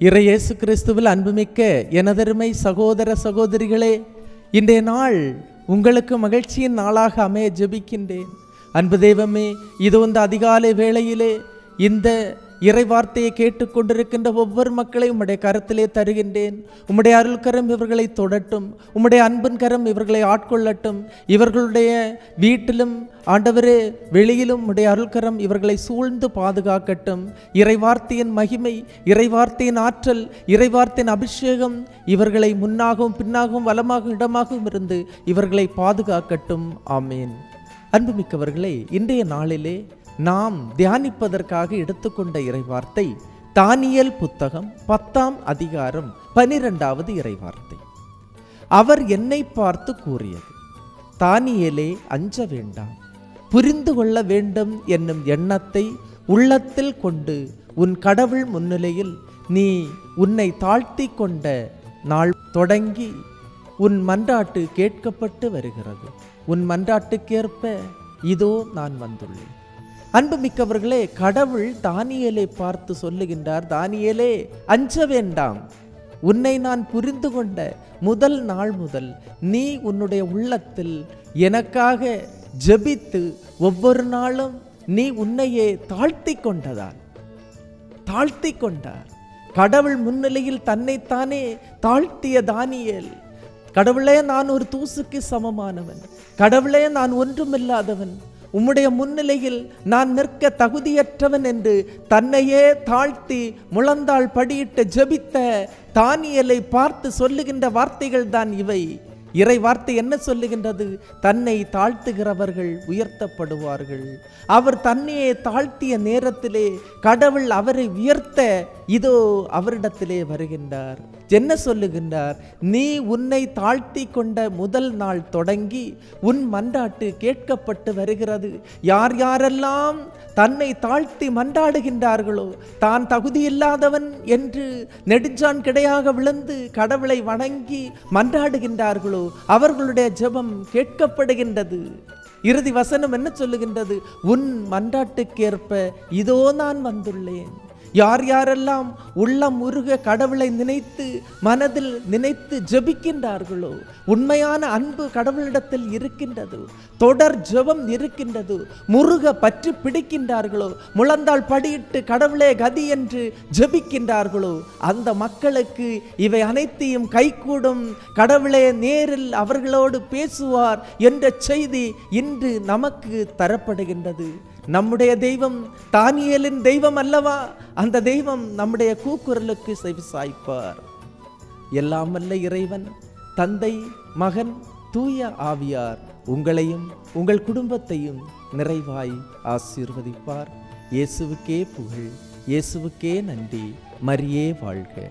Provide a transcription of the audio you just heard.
இறையேசு கிறிஸ்துவில் அன்புமிக்க எனதருமை சகோதர சகோதரிகளே இன்றைய நாள் உங்களுக்கு மகிழ்ச்சியின் நாளாக அமைய ஜெபிக்கின்றேன். அன்பு தெய்வமே இது வந்து அதிகாலை வேளையிலே இந்த இறைவார்த்தையை கேட்டுக்கொண்டிருக்கின்ற ஒவ்வொரு மக்களையும் உம்முடைய கரத்திலே தருகின்றேன். உம்முடைய அருள் கரம் இவர்களை தொடட்டும். உம்முடைய அன்பின் கரம் இவர்களை ஆட்கொள்ளட்டும். இவர்களுடைய வீட்டிலும் ஆண்டவரே வெளியிலும் உம்முடைய அருள்கரம் இவர்களை சூழ்ந்து பாதுகாக்கட்டும். இறைவார்த்தையின் மகிமை இறைவார்த்தையின் ஆற்றல் இறைவார்த்தையின் அபிஷேகம் இவர்களை முன்னாகவும் பின்னாகவும் வலமாகவும் இடமாகவும் இருந்து இவர்களை பாதுகாக்கட்டும். ஆமேன். அன்புமிக்கவர்களே இன்றைய நாளிலே நாம் தியானிப்பதற்காக எடுத்துக்கொண்ட இறைவார்த்தை தானியல் புத்தகம் பத்தாம் அதிகாரம் பனிரெண்டாவது இறைவார்த்தை. அவர் என்னை பார்த்து கூறியது தானியலே அஞ்ச வேண்டாம். புரிந்து கொள்ள வேண்டும் என்னும் எண்ணத்தை உள்ளத்தில் கொண்டு உன் கடவுள் முன்னிலையில் நீ உன்னை தாழ்த்தி கொண்ட நாள் தொடங்கி உன் மன்றாட்டு கேட்கப்பட்டு வருகிறது. உன் மன்றாட்டுக்கேற்ப இதோ நான் வந்துள்ளேன். அன்புமிக்கவர்களே கடவுள் தானியலை பார்த்து சொல்லுகின்றார் தானியலே அஞ்ச வேண்டாம். உன்னை நான் புரிந்து கொண்ட முதல் நாள் முதல் நீ உன்னுடைய உள்ளத்தில் எனக்காக ஜெபித்து ஒவ்வொரு நாளும் நீ உன்னையே தாழ்த்தி கொண்டதால் தாழ்த்தி கொண்டார். கடவுள் முன்னிலையில் தன்னைத்தானே தாழ்த்திய தானியல். கடவுளே நான் ஒரு தூசுக்கு சமமானவன். கடவுளே நான் ஒன்றுமில்லாதவன். உம்முடைய முன்னிலையில் நான் நிற்க தகுதியற்றவன் என்று தன்னையே தாழ்த்தி முழந்தாள் படியிட்டு ஜெபித்த தானியலை பார்த்து சொல்லுகின்ற வார்த்தைகள் தான் இவை. இறை வார்த்தை என்ன சொல்லுகின்றது? தன்னை தாழ்த்துகிறவர்கள் உயர்த்தப்படுவார்கள். அவர் தன்னையே தாழ்த்திய நேரத்திலே கடவுள் அவரை உயர்த்த இதோ அவரிடத்திலே வருகின்றார். என்ன சொல்லுகின்றார்? நீ உன்னை தாழ்த்தி கொண்ட முதல் நாள் தொடங்கி உன் மன்றாட்டு கேட்கப்பட்டு வருகிறது. யார் யாரெல்லாம் தன்னை தாழ்த்தி மன்றாடுகின்றார்களோ தான் தகுதியில்லாதவன் என்று நெடுஞ்சான் கிடையாக விழுந்து கடவுளை வணங்கி மன்றாடுகின்றார்களோ அவர்களுடைய ஜெபம் கேட்கப்படுகின்றது. இறுதி வசனம் என்ன சொல்லுகின்றது? உன் மன்றாட்டுக்கேற்ப இதோ நான் வந்துள்ளேன். யார் யாரெல்லாம் உள்ளம் உருக கடவுளை நினைத்து மனதில் நினைத்து ஜெபிக்கின்றார்களோ உண்மையான அன்பு கடவுளிடத்தில் இருக்கின்றது தொடர் ஜெபம் இருக்கின்றது முருக பற்றி பிடிக்கின்றார்களோ முழந்தால் படியிட்டு கடவுளே கதி என்று ஜெபிக்கின்றார்களோ அந்த மக்களுக்கு இவை அனைத்தையும் கைகூடும். கடவுளே நேரில் அவர்களோடு பேசுவார் என்ற செய்தி இன்று நமக்கு தரப்படுகின்றது. நம்முடைய தெய்வம் தானியலின் தெய்வம் அல்லவா? அந்த தெய்வம் நம்முடைய கூக்குரலுக்கு செவி சாய்ப்பார். எல்லாம் வல்ல இறைவன் தந்தை மகன் தூய ஆவியார். உங்களையும் உங்கள் குடும்பத்தையும் நிறைவாய் ஆசீர்வதிப்பார். இயேசுவுக்கே புகழ் இயேசுவுக்கே நன்றி. மரியே வாழ்க.